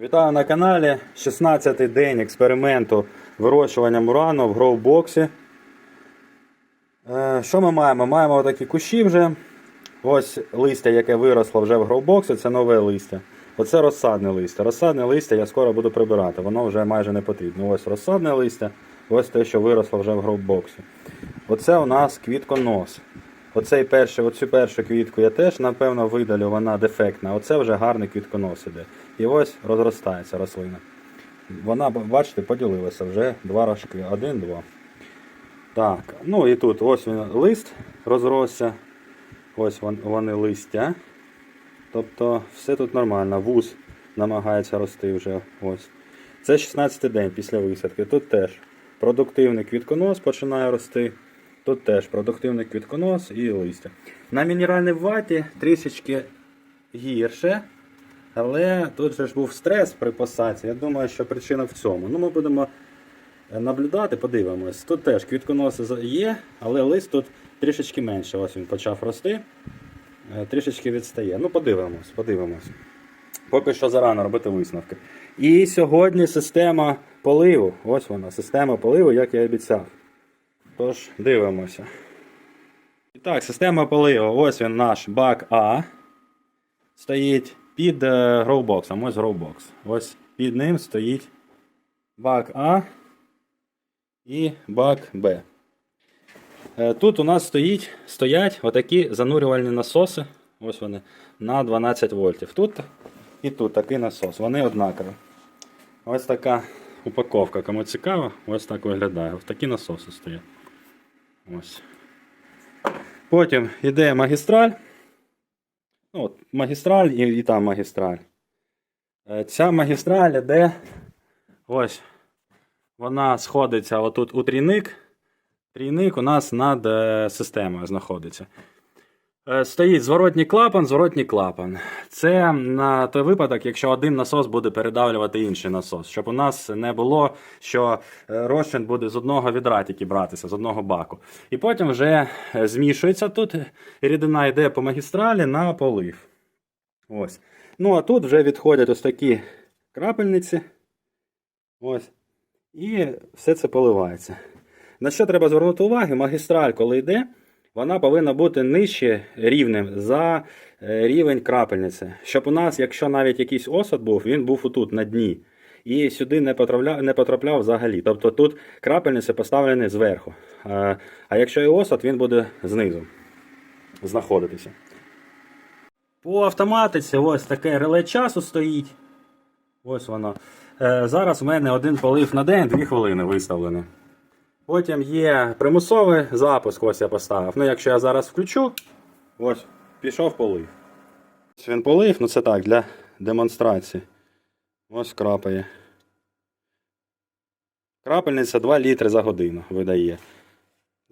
Вітаю на каналі. 16-й день експерименту вирощування мурану в гроубоксі. Е, Що ми маємо? Маємо отакі кущі вже. Ось листя, яке виросло вже в гроубоксі, це нове листя. Оце розсадне листя. Розсадне листя я скоро буду прибирати, воно вже майже не потрібно. Ось розсадне листя, ось те, що виросло вже в гроубоксі. Оце у нас квітконос. Оцей перший, оцю першу квітку я теж, напевно, видалю, вона дефектна. Оце вже гарний квітконос іде. І ось розростається рослина. Вона, бачите, поділилася вже два рожки. Один, два. Так, ну і тут ось він лист розросся. Ось вони листя. Тобто все тут нормально. Вуз намагається рости вже. Ось. Це 16-й день після висадки. Тут теж продуктивний квітконос починає рости. Тут теж продуктивний квітконос і листя. На мінеральній ваті трішечки гірше. Але тут же ж був стрес при посадці. Я думаю, що причина в цьому. Ну, ми будемо е, наблюдати, подивимось. Тут теж квітконоси є, але лист тут трішечки менше. Ось він почав рости. Е, Трішечки відстає. Ну, подивимось, подивимось. Поки що зарано робити висновки. І сьогодні система поливу. Ось вона, система поливу, як я обіцяв. Тож, дивимося. І так, система поливу. Ось він наш бак А. Стоїть під е, гроубоксом. Ось гроубокс. Ось під ним стоїть бак А і бак Б. Е, Тут у нас стоїть, стоять отакі занурювальні насоси. Ось вони на 12 вольтів. Тут і тут такий насос. Вони однакові. Ось така упаковка. Кому цікаво, ось так виглядає. Ось такі насоси стоять. Ось. Потім йде магістраль. Ну, от, магістраль і, і там магістраль. Е, Ця магістраль іде. Ось. Вона сходиться отут у трійник. Трійник у нас над е, системою знаходиться. Е, Стоїть зворотній клапан, зворотній клапан. Це на той випадок, якщо один насос буде передавлювати інший насос, щоб у нас не було, що е, розчин буде з одного відра тільки братися, з одного баку. І потім вже е, змішується тут, рідина йде по магістралі на полив. Ось. Ну а тут вже відходять ось такі крапельниці. Ось. І все це поливається. На що треба звернути увагу? Магістраль, коли йде, вона повинна бути нижче рівнем за е, рівень крапельниці. Щоб у нас, якщо навіть якийсь осад був, він був отут на дні. І сюди не потрапляв, не потрапляв взагалі. Тобто тут крапельниці поставлені зверху. А, а якщо і осад, він буде знизу знаходитися. По автоматиці ось таке реле часу стоїть. Ось воно. Е, зараз в мене один полив на день, 2 хвилини виставлені. Потім є примусовий запуск, ось я поставив. Ну, якщо я зараз включу, ось, пішов полив. Ось він полив, ну це так, для демонстрації. Ось крапає. Крапельниця 2 літри за годину видає.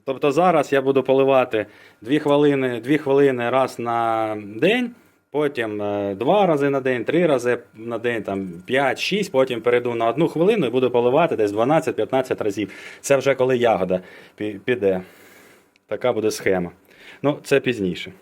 Тобто зараз я буду поливати 2 хвилини, 2 хвилини раз на день, потім 2 рази на день, 3 рази на день, там 5-6, потім перейду на 1 хвилину і буду поливати десь 12-15 разів. Це вже коли ягода піде. Така буде схема. Ну, це пізніше.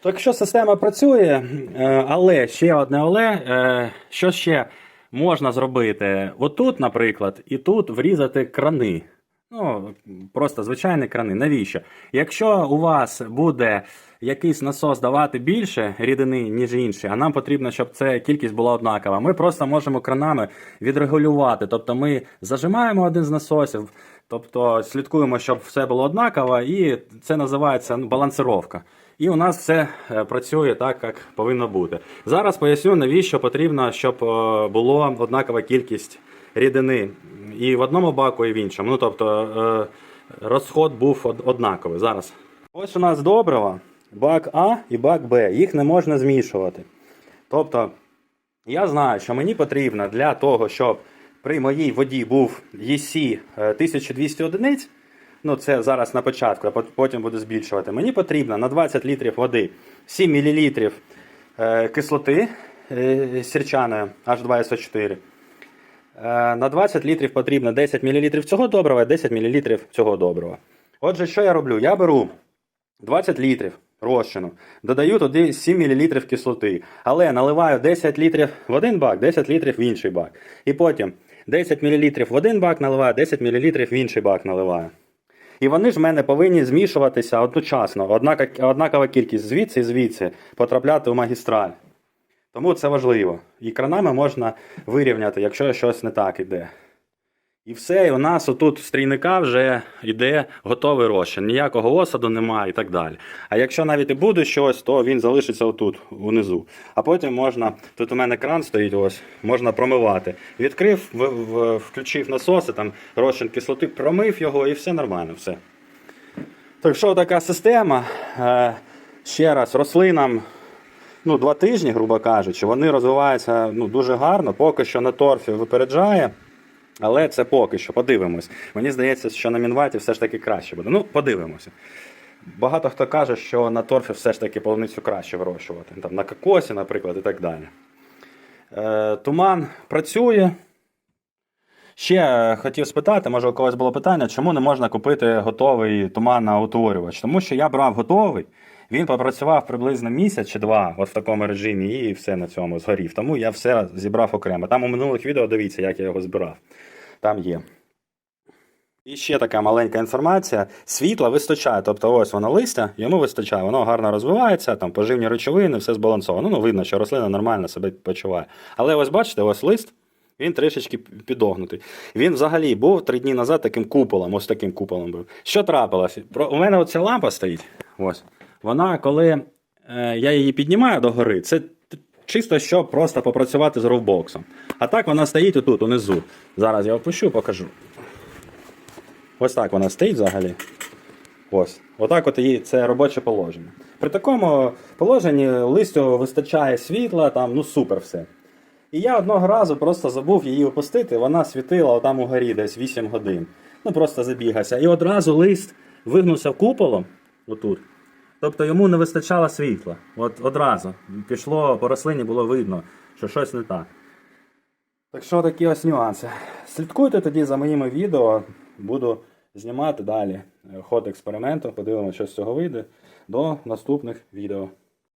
Так що система працює, е, але ще одне але. е, Що ще можна зробити? Отут, наприклад, і тут врізати крани. Ну, просто звичайні крани. Навіщо? Якщо у вас буде якийсь насос давати більше рідини, ніж інший, а нам потрібно, щоб ця кількість була однакова, ми просто можемо кранами відрегулювати. Тобто ми зажимаємо один з насосів, тобто слідкуємо, щоб все було однаково, і це називається балансировка. І у нас все е, працює так, як повинно бути. Зараз поясню, навіщо потрібно, щоб е, було однакова кількість рідини і в одному баку, і в іншому. Ну тобто е, розход був однаковий. Зараз. Ось у нас добрива, бак А і бак Б. Їх не можна змішувати. Тобто, я знаю, що мені потрібно для того, щоб при моїй воді був ЄСі 1200 одиниць. Ну, це зараз на початку, а потім буду збільшувати. Мені потрібно на 20 літрів води 7 мл е, кислоти е, сірчаної H2SO4. Е, На 20 літрів потрібно 10 мл цього добрива і 10 мл цього добрива. Отже, що я роблю? Я беру 20 літрів розчину. Додаю туди 7 мл кислоти. Але наливаю 10 літрів в один бак, 10 літрів в інший бак. І потім 10 мл в один бак наливаю, 10 мл в інший бак наливаю. І вони ж в мене повинні змішуватися одночасно. Однакова кількість звідси і звідси потрапляти у магістраль. Тому це важливо. І кранами можна вирівняти, якщо щось не так іде. І все, і у нас отут з трійника вже йде готовий розчин. Ніякого осаду немає і так далі. А якщо навіть і буде щось, то він залишиться отут, унизу. А потім можна, тут у мене кран стоїть, ось, можна промивати. Відкрив, в, в, включив насоси, там розчин кислоти, промив його і все нормально. все. Так що така система. Е, ще раз, рослинам ну, два тижні, грубо кажучи, вони розвиваються ну, дуже гарно, поки що на торфі випереджає. Але це поки що, подивимось. Мені здається, що на мінваті все ж таки краще буде. Ну, подивимося. Багато хто каже, що на торфі все ж таки полуницю краще вирощувати. Там, на кокосі, наприклад, і так далі. Е, туман працює. Ще хотів спитати, може у когось було питання, чому не можна купити готовий туманноутворювач? Тому що я брав готовий, він попрацював приблизно місяць чи два от в такому режимі і все на цьому згорів. Тому я все зібрав окремо. Там у минулих відео дивіться, як я його збирав. Там є. І ще така маленька інформація. Світла вистачає, тобто ось воно листя, йому вистачає, воно гарно розвивається, там поживні речовини, все збалансовано. Ну, видно, що рослина нормально себе почуває. Але ось бачите, ось лист, він трішечки підогнутий. Він взагалі був три дні назад таким куполом, ось таким куполом був. Що трапилося? У мене оця лампа стоїть. Ось. Вона, коли е, я її піднімаю догори, це чисто щоб просто попрацювати з ровбоксом. А так вона стоїть отут, унизу. Зараз я опущу, покажу. Ось так вона стоїть взагалі. Ось. Отак от її це робоче положення. При такому положенні листю вистачає світла, там, ну супер все. І я одного разу просто забув її опустити, вона світила отам угорі десь 8 годин. Ну просто забігався. І одразу лист вигнувся куполом отут. Тобто йому не вистачало світла. От одразу. Пішло по рослині, було видно, що щось не так. Так що такі ось нюанси. Слідкуйте тоді за моїми відео, буду знімати далі е, ход експерименту, подивимося, що з цього вийде. До наступних відео.